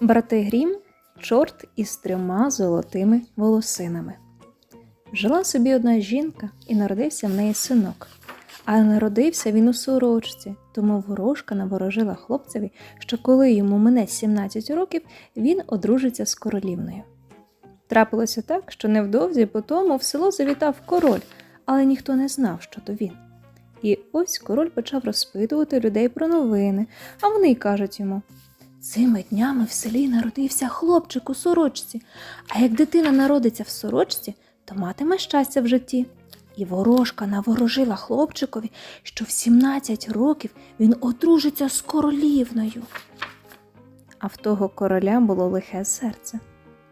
Брати Грім чорт із трьома золотими волосинами. Жила собі одна жінка, і народився в неї синок. А народився він у сорочці, тому ворожка наворожила хлопцеві, що коли йому мине 17 років, він одружиться з королівною. Трапилося так, що невдовзі по тому в село завітав король, але ніхто не знав, що то він. І ось король почав розпитувати людей про новини, а вони й кажуть йому: Цими днями в селі народився хлопчик у сорочці, а як дитина народиться в сорочці, то матиме щастя в житті. І ворожка наворожила хлопчикові, що в 17 років він одружиться з королівною. А в того короля було лихе серце.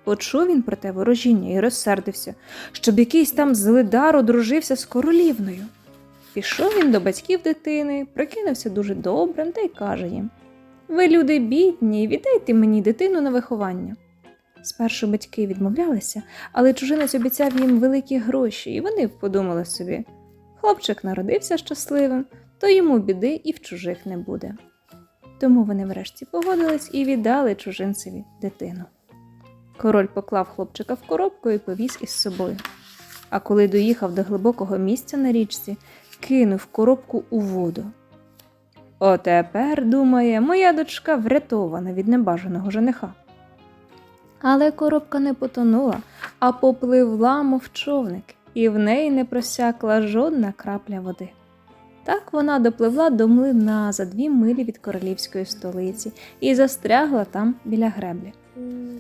Почув він про те ворожіння і розсердився, щоб якийсь там злидар одружився з королівною. Пішов він до батьків дитини, прикинувся дуже добрим та й каже їм: Ви, люди бідні, віддайте мені дитину на виховання. Спершу батьки відмовлялися, але чужинець обіцяв їм великі гроші, і вони подумали собі: хлопчик народився щасливим, то йому біди і в чужих не буде. Тому вони врешті погодились і віддали чужинцеві дитину. Король поклав хлопчика в коробку і повіз із собою. А коли доїхав до глибокого місця на річці, кинув коробку у воду. Отепер, думає, моя дочка врятована від небажаного жениха. Але коробка не потонула, а попливла, мов човник, і в неї не просякла жодна крапля води. Так вона допливла до млина за дві милі від королівської столиці і застрягла там біля греблі.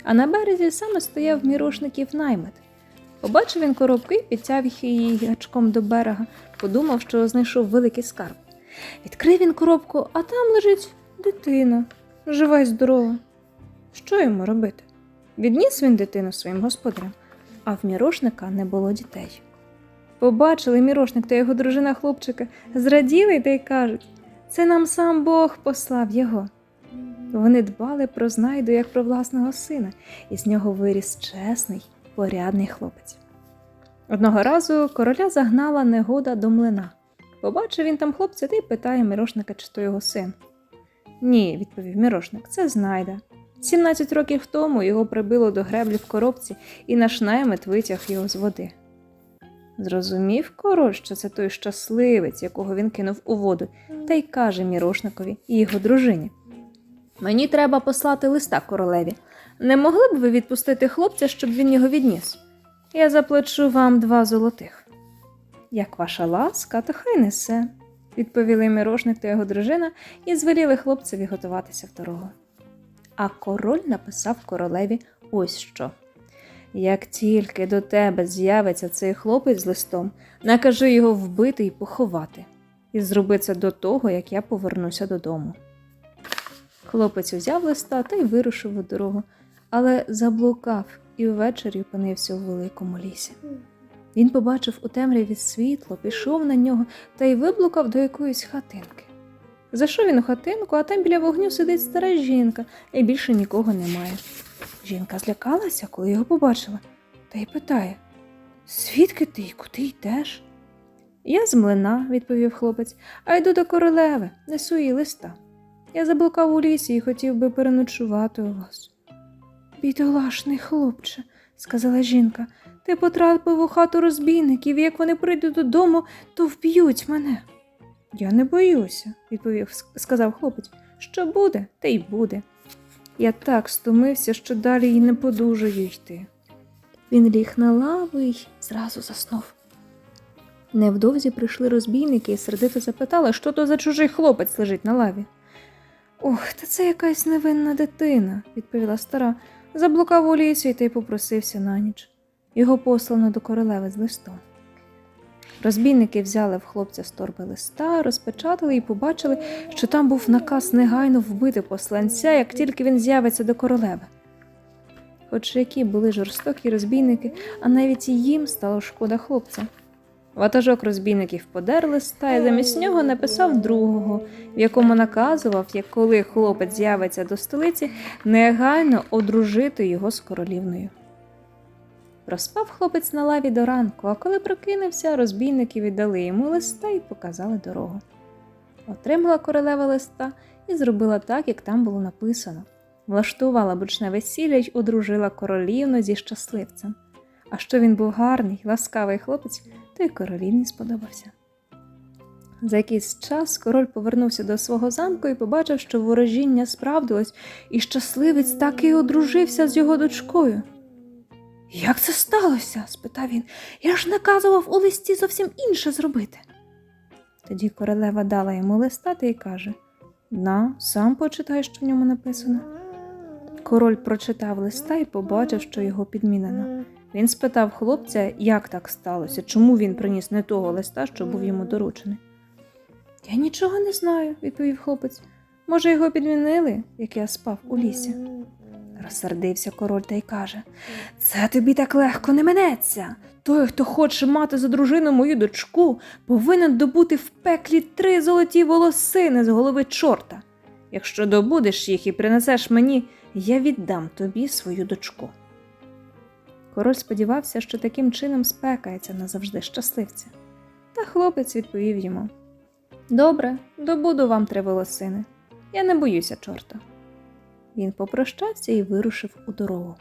А на березі саме стояв мірошників наймит. Побачив він коробку і підтяв її гачком до берега, подумав, що знайшов великий скарб. Відкрив він коробку, а там лежить дитина, жива й здорова. Що йому робити? Відніс він дитину своїм господарям, а в мірошника не було дітей. Побачили мірошник та його дружина хлопчика, зраділи та й кажуть: це нам сам Бог послав його. Вони дбали про знайду як про власного сина, і з нього виріс чесний, порядний хлопець. Одного разу короля загнала негода до млина. Побачив він там хлопця та й питає мірошника, чи то його син. Ні, відповів мірошник, це знайда. 17 років тому його прибило до греблі в коробці, і наш наймит витяг його з води. Зрозумів король, що це той щасливець, якого він кинув у воду, та й каже мірошникові і його дружині. Мені треба послати листа королеві. Не могли б ви відпустити хлопця, щоб він його відніс? Я заплачу вам два золотих. Як ваша ласка, то хай несе, відповіли мірошник та його дружина і звеліли хлопцеві готуватися в дорогу. А король написав королеві ось що. Як тільки до тебе з'явиться цей хлопець з листом, накажи його вбити і поховати, і зроби це до того, як я повернуся додому. Хлопець узяв листа та й вирушив у дорогу, але заблукав і ввечері опинився у великому лісі. Він побачив у темряві світло, пішов на нього та й виблукав до якоїсь хатинки. Зайшов він у хатинку, а там біля вогню сидить стара жінка, і більше нікого немає. Жінка злякалася, коли його побачила, та й питає: Звідки ти й куди йдеш? Я з млина, відповів хлопець, а йду до королеви, несу їй листа. Я заблукав у лісі і хотів би переночувати у вас. Бідолашний хлопче, сказала жінка, ти потрапив у хату розбійників, і як вони прийдуть додому, то вб'ють мене. Я не боюся, відповів, сказав хлопець. Що буде, те й буде. Я так стомився, що далі й не подужаю йти. Він ліг на лаву й зразу заснув. Невдовзі прийшли розбійники і сердито запитали, що то за чужий хлопець лежить на лаві. Ох, та це якась невинна дитина, відповіла стара. Заблукав у лісі та й попросився на ніч. Його послано до королеви з листом. Розбійники взяли в хлопця з торби листа, розпечатали і побачили, що там був наказ негайно вбити посланця, як тільки він з'явиться до королеви. Хоч які були жорстокі розбійники, а навіть і їм стало шкода хлопця. Ватажок розбійників подер листа і замість нього написав другого, в якому наказував, як коли хлопець з'явиться до столиці, негайно одружити його з королівною. Проспав хлопець на лаві до ранку, а коли прокинувся, розбійники віддали йому листа і показали дорогу. Отримала королева листа і зробила так, як там було написано. влаштувала бучне весілля й одружила королівну зі щасливцем. А що він був гарний, ласкавий хлопець, то й королівні сподобався. За якийсь час король повернувся до свого замку і побачив, що ворожіння справдилось, і щасливець так і одружився з його дочкою. Як це сталося? спитав він. Я ж наказував у листі зовсім інше зробити. Тоді королева дала йому листа та й каже На, сам почитай, що в ньому написано. Король прочитав листа і побачив, що його підмінено. Він спитав хлопця, як так сталося, чому він приніс не того листа, що був йому доручений. Я нічого не знаю, відповів хлопець. Може, його підмінили, як я спав у лісі. Розсердився король та й каже Це тобі так легко не минеться. Той, хто хоче мати за дружину мою дочку, повинен добути в пеклі три золоті волосини з голови чорта. Якщо добудеш їх і принесеш мені, я віддам тобі свою дочку. Король сподівався, що таким чином спекається назавжди щасливця. Та хлопець відповів йому Добре, добуду вам три волосини. Я не боюся чорта. Він попрощався і вирушив у дорогу.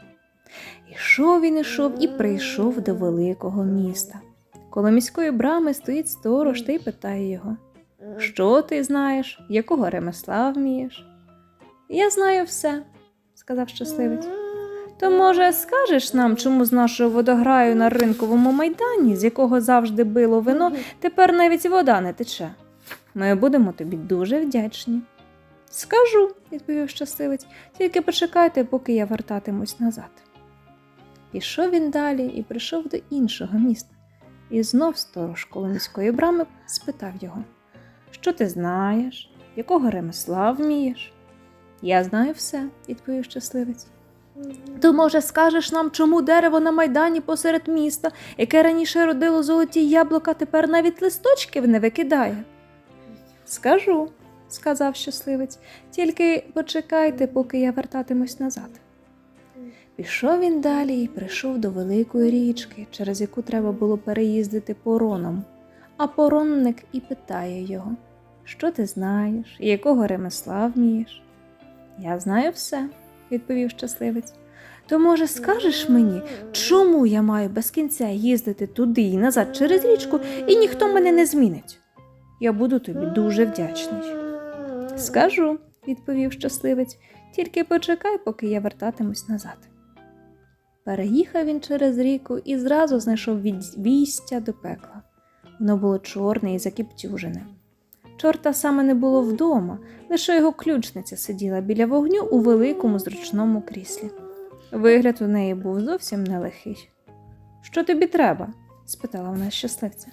Ішов він ішов і прийшов до великого міста. Коло міської брами стоїть сторож та й питає його Що ти знаєш, якого ремесла вмієш? Я знаю все, сказав щасливець. То, може, скажеш нам, чому з нашого водограю на ринковому майдані, з якого завжди било вино, тепер навіть вода не тече? Ми будемо тобі дуже вдячні. Скажу, відповів щасливець, тільки почекайте, поки я вертатимусь назад. Пішов він далі і прийшов до іншого міста, і знов сторож коло міської брами спитав його Що ти знаєш, якого ремесла вмієш? Я знаю все, відповів щасливець. То, може, скажеш нам, чому дерево на майдані посеред міста, яке раніше родило золоті яблука, тепер навіть листочків не викидає? Скажу, сказав щасливець, тільки почекайте, поки я вертатимусь назад. Пішов він далі і прийшов до великої річки, через яку треба було переїздити пороном. А поронник і питає його Що ти знаєш, якого ремесла вмієш? Я знаю все, відповів щасливець. То, може, скажеш мені, чому я маю без кінця їздити туди і назад через річку, і ніхто мене не змінить? Я буду тобі дуже вдячний. Скажу, відповів щасливець, тільки почекай, поки я вертатимусь назад. Переїхав він через ріку і зразу знайшов відвістя до пекла. Воно було чорне і закіптюжене. Чорта саме не було вдома, лише його ключниця сиділа біля вогню у великому зручному кріслі. Вигляд у неї був зовсім нелихий. Що тобі треба? спитала вона щасливця.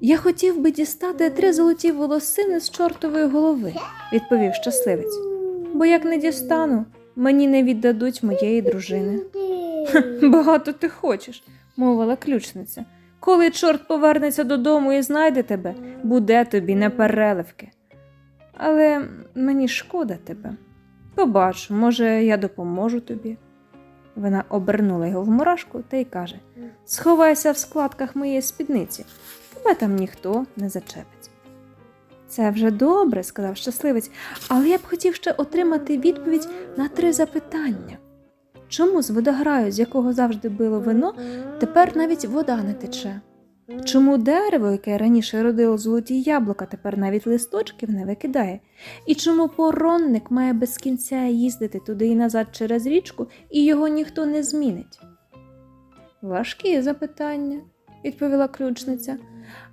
Я хотів би дістати три золоті волосини з чортової голови, відповів щасливець. Бо як не дістану, мені не віддадуть моєї дружини. Багато ти хочеш, мовила ключниця. Коли чорт повернеться додому і знайде тебе, буде тобі непереливки. Але мені шкода тебе. Побачу, може, я допоможу тобі. Вона обернула його в мурашку та й каже Сховайся в складках моєї спідниці, тебе там ніхто не зачепить. Це вже добре, сказав щасливець, але я б хотів ще отримати відповідь на три запитання. Чому з водограю, з якого завжди било вино, тепер навіть вода не тече? Чому дерево, яке раніше родило золоті яблука, тепер навіть листочків не викидає? І чому поронник має без кінця їздити туди і назад через річку, і його ніхто не змінить? Важкі запитання, відповіла ключниця,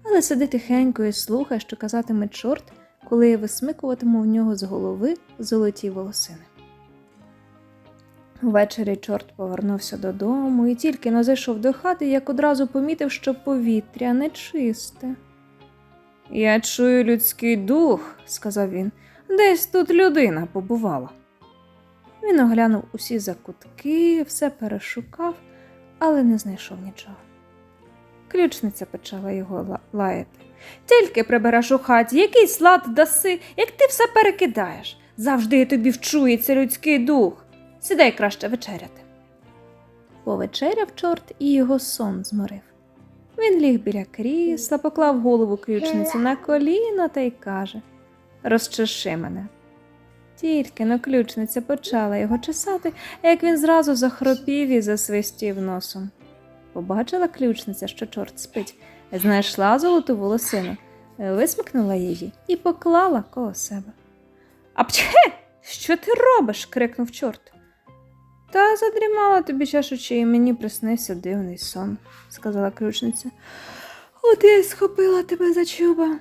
але сиди тихенько і слухай, що казатиме чорт, коли я висмикуватиму в нього з голови золоті волосини. Ввечері чорт повернувся додому і тільки но зайшов до хати, як одразу помітив, що повітря нечисте. Я чую людський дух, сказав він, десь тут людина побувала. Він оглянув усі закутки, все перешукав, але не знайшов нічого. Ключниця почала його ла- лаяти. Тільки прибереш у хаті, який слад даси, як ти все перекидаєш. Завжди тобі вчується людський дух. Сідай краще вечеряти. Повечеряв чорт і його сон зморив. Він ліг біля крісла, поклав голову ключниці на коліно та й каже Розчеши мене. Тільки но ключниця почала його чесати, як він зразу захропів і засвистів носом. Побачила ключниця, що чорт спить, знайшла золоту волосину, висмикнула її і поклала коло себе. Апчхе! Що ти робиш? крикнув чорт. Та задрімала тобі чашучи, і мені приснився дивний сон, сказала ключниця. От я й схопила тебе за чуба.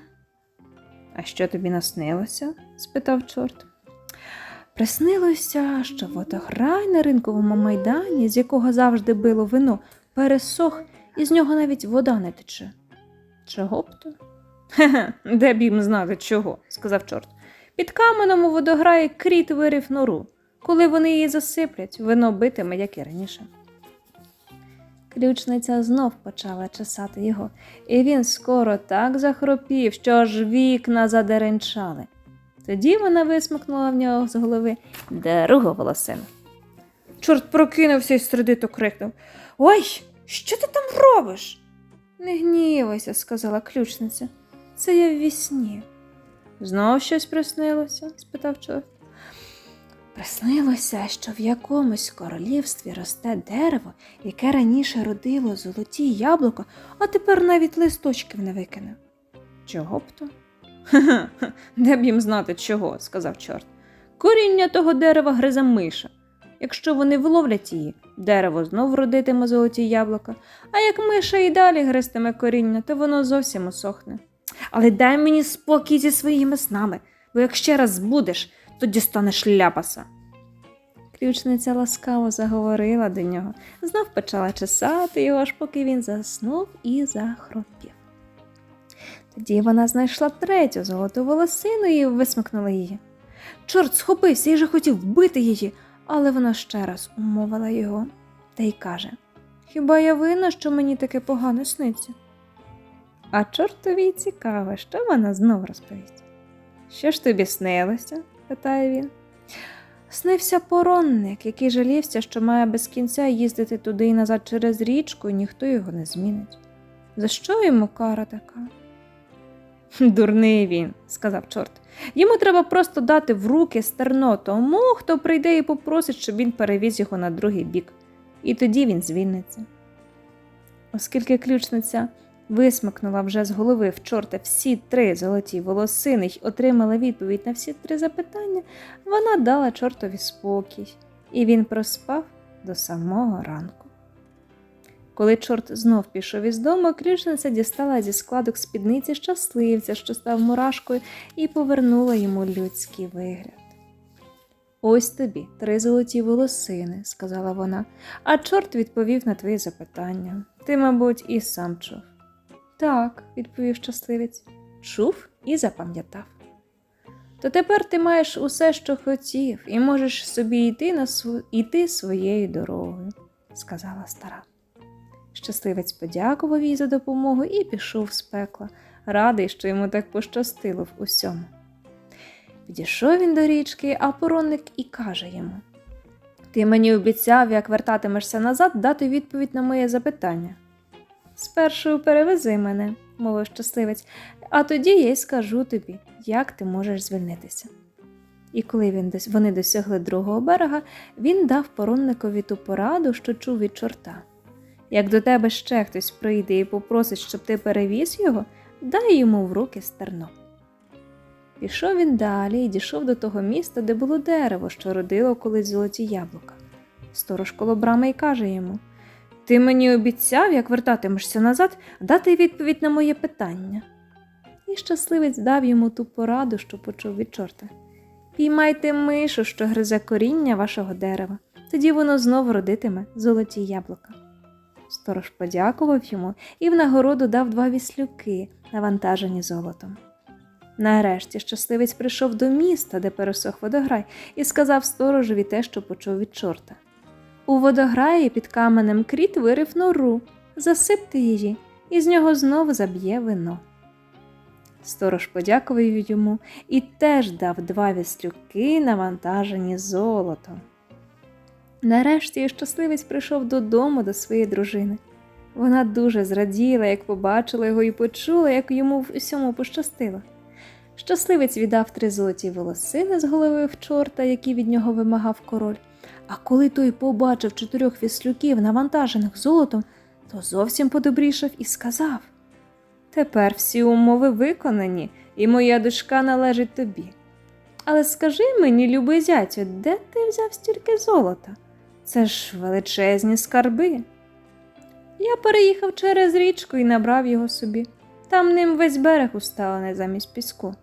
А що тобі наснилося? спитав чорт. Приснилося, що водограй на ринковому майдані, з якого завжди било вино, пересох, і з нього навіть вода не тече. Чого б то? Хе-хе, де б їм знати чого, сказав чорт. Під каменом у водограї кріт вирив нору. Коли вони її засиплять, вино битиме, як і раніше. Ключниця знов почала чесати його, і він скоро так захропів, що аж вікна задеренчали. Тоді вона висмикнула в нього з голови другу волосину. Чорт прокинувся і сердито крикнув Ой, що ти там робиш? Не гнівайся, сказала ключниця. Це я в вісні. Знов щось приснилося? спитав чорт. Приснилося, що в якомусь королівстві росте дерево, яке раніше родило золоті яблука, а тепер навіть листочків не викине. Чого б то? Ха-ха, де б їм знати чого, сказав чорт. Коріння того дерева гризе миша. Якщо вони вловлять її, дерево знов родитиме золоті яблука, а як миша і далі гристиме коріння, то воно зовсім усохне. Але дай мені спокій зі своїми снами, бо як ще раз збудеш, то дістанеш ляпаса. Ключниця ласкаво заговорила до нього, знов почала чесати його, аж поки він заснув і захропів. Тоді вона знайшла третю золоту волосину і висмикнула її. Чорт схопився і вже хотів вбити її, але вона ще раз умовила його та й каже: Хіба я винна, що мені таке погано сниться? А чортові й цікаво, що вона знов розповість. Що ж тобі снилося? Питає він. Снився поронник, який жалівся, що має без кінця їздити туди і назад через річку, і ніхто його не змінить. За що йому кара така? Дурний він, сказав чорт. Йому треба просто дати в руки стерно тому, хто прийде і попросить, щоб він перевіз його на другий бік, і тоді він звільниться. Оскільки ключниця висмикнула вже з голови в чорта всі три золоті волосини й отримала відповідь на всі три запитання, вона дала чортові спокій, і він проспав до самого ранку. Коли чорт знов пішов із дому, ключниця дістала зі складок спідниці щасливця, що став мурашкою, і повернула йому людський вигляд. Ось тобі три золоті волосини, сказала вона, а чорт відповів на твої запитання. Ти, мабуть, і сам чув. Так, відповів щасливець, чув і запам'ятав. То тепер ти маєш усе, що хотів, і можеш собі йти на св... йти своєю дорогою, сказала стара. Щасливець подякував їй за допомогу і пішов з пекла, радий, що йому так пощастило в усьому. Підійшов він до річки, а поронник і каже йому: Ти мені обіцяв, як вертатимешся назад, дати відповідь на моє запитання. Спершу перевези мене, мовив щасливець, а тоді я й скажу тобі, як ти можеш звільнитися. І коли він вони досягли другого берега, він дав поронникові ту пораду, що чув від чорта. Як до тебе ще хтось прийде і попросить, щоб ти перевіз його, дай йому в руки стерно. Пішов він далі і дійшов до того міста, де було дерево, що родило колись золоті яблука. Сторож коло брами й каже йому Ти мені обіцяв, як вертатимешся назад, дати відповідь на моє питання. І щасливець дав йому ту пораду, що почув від чорта. Піймайте мишу, що гризе коріння вашого дерева, тоді воно знов родитиме золоті яблука. Сторож подякував йому і в нагороду дав два віслюки, навантажені золотом. Нарешті щасливець прийшов до міста, де пересох водограй, і сказав сторожеві те, що почув від чорта. У водограї під каменем кріт вирив нору, засипте її, і з нього знову заб'є вино. Сторож подякував йому і теж дав два віслюки, навантажені золотом. Нарешті щасливець прийшов додому до своєї дружини. Вона дуже зраділа, як побачила його і почула, як йому в усьому пощастило. Щасливець віддав три золоті волосини з голови в чорта, які від нього вимагав король. А коли той побачив чотирьох віслюків, навантажених золотом, то зовсім подобрішав і сказав: Тепер всі умови виконані, і моя дочка належить тобі. Але скажи мені, любий зятю, де ти взяв стільки золота? Це ж величезні скарби. Я переїхав через річку і набрав його собі. Там ним весь берег усталений замість піску.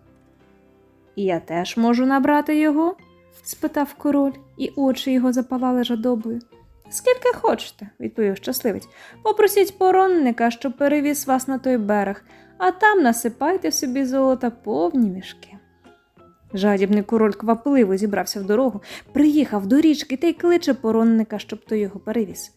І я теж можу набрати його? Спитав король, і очі його запалали жадобою. Скільки хочете, відповів щасливець. Попросіть поронника, щоб перевіз вас на той берег, а там насипайте собі золота повні мішки. Жадібний король квапливо зібрався в дорогу, приїхав до річки та й кличе поронника, щоб той його перевіз.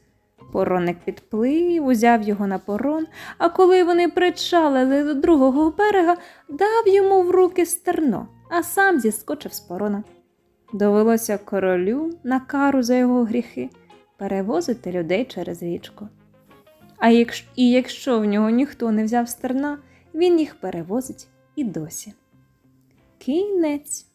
Поронник підплив, узяв його на порон, а коли вони причалили до другого берега, дав йому в руки стерно, а сам зіскочив з порона. Довелося королю на кару за його гріхи перевозити людей через річку. А якщо, і якщо в нього ніхто не взяв стерна, він їх перевозить і досі. Кінець.